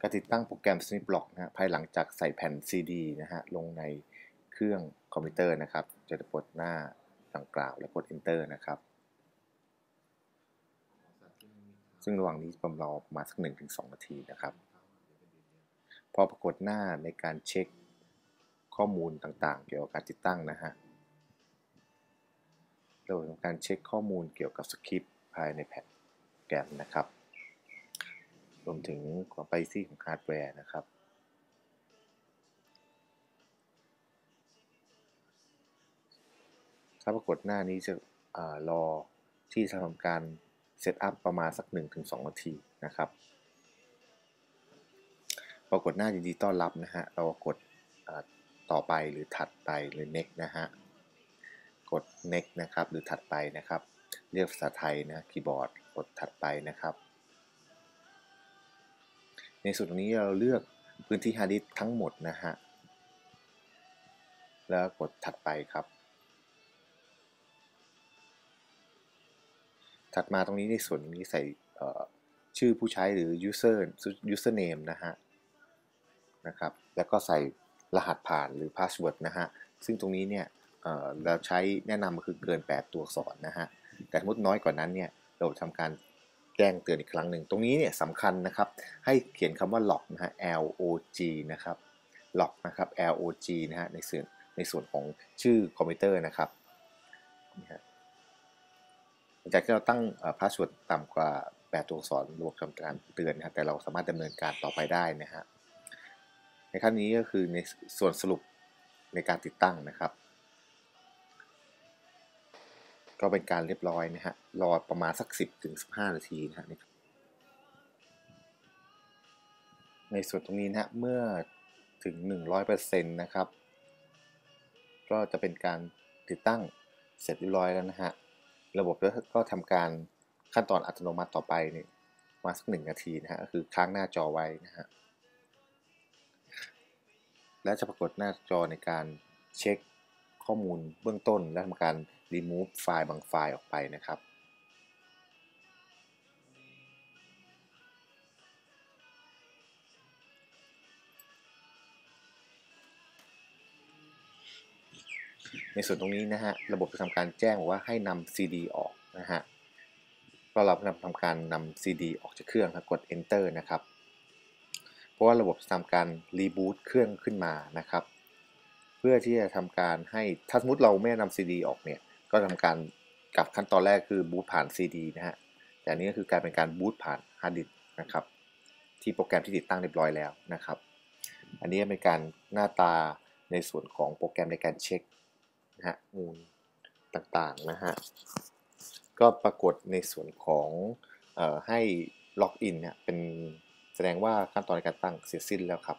การติดตั้งโปรแกรม SnipBlock นะฮะภายหลังจากใส่แผ่น CD นะฮะลงในเครื่องคอมพิวเตอร์นะครับ จะกดหน้าดังกล่าวแล้วกด Enter นะครับ ซึ่งระหว่างนี้ผมรอมาสัก 1-2 นาทีนะครับ พอปรากฏหน้าในการเช็คข้อมูลต่างๆ เกี่ยวกับการติดตั้งนะฮะเราทำการเช็คข้อมูลเกี่ยวกับสคริปต์ภายในแผ่นแกรมนะครับ รวมถึงความไปซี่ของฮาร์ดแวร์นะครับ ถ้าปรากฏหน้านี้จะอรอที่จะทำการเซตอัพประมาณสัก 1-2 นาทีนะครับ ปรากฏหน้ายินดีต้อนรับนะฮะ เรากดต่อไปหรือถัดไปหรือ next นะฮะ กด next นะครับ หรือถัดไปนะครับเรียกภาษาไทยนะคีย์บอร์ด กดถัดไปนะครับ ในส่วนตรงนี้เราเลือกพื้นที่ฮาร์ดดิสทั้งหมดนะฮะ แล้วกดถัดไปครับ ถัดมาตรงนี้ในส่วนนี้ใส่ชื่อผู้ใช้หรือ user username นะฮะ นะครับ แล้วก็ใส่รหัสผ่านหรือ password นะฮะ ซึ่งตรงนี้เนี่ยเราใช้แนะนำคือเกิน 8 ตัวอักษรนะฮะ แต่สมมติน้อยกว่านั้นเนี่ย เราทำการ แจ้งเตือนอีกครั้งหนึ่ง ตรงนี้เนี่ยสำคัญนะครับ ให้เขียนคำว่า log นะฮะ log นะครับ log นะครับ log นะฮะในส่วนในส่วนของชื่อคอมพิวเตอร์นะครับหลังจากที่เราตั้งพาสเวิร์ดต่ำกว่า8ตัวอักษรระบบทำการเตือนนะครับแต่เราสามารถดำเนินการต่อไปได้นะฮะในขั้นนี้ก็คือในส่วนสรุปในการติดตั้งนะครับ ก็เป็นการเรียบร้อยนะฮะ รอประมาณสัก 10ถึง15 นาทีนะฮะในส่วนตรงนี้นะฮะ เมื่อถึง 100%นะครับ ก็จะเป็นการติดตั้งเสร็จเรียบร้อยแล้วนะฮะ ระบบก็ทำการขั้นตอนอัตโนมัติต่อไปเนี่ยมาสักหนึ่งนาทีนะฮะ ก็คือค้างหน้าจอไว้นะฮะ และจะปรากฏหน้าจอในการเช็ค ข้อมูลเบื้องต้น และทำการ remove ไฟล์บางไฟล์ออกไปนะครับในส่วนตรงนี้นะฮะระบบจะทำการแจ้งว่าให้นำ CD ออกนะฮะก็เราทำการนำ CD ออกจากเครื่องครับกด enter นะครับ เพราะว่าระบบจะทำการรีบูตเครื่องขึ้นมานะครับ พื่อที่จะทำการให้ถ้าสมมติเราไม่นำ CD ออกเนี่ย ก็ทำการกับขั้นตอนแรกคือบูตผ่าน CD นะฮะแต่อันนี้ก็คือการเป็นการบูตผ่านฮาร์ดดิสนะครับ ที่โปรแกรมที่ติดตั้งเรียบร้อยแล้วนะครับ อันนี้เป็นการหน้าตาในส่วนของโปรแกรมในการเช็คนะฮะมูลต่างๆนะฮะก็ปรากฏในส่วนของออให้ล็อกอินเนี่ยเป็นแสดงว่าขั้นตอนในการตั้งเสร็จสิ้นแล้วครับ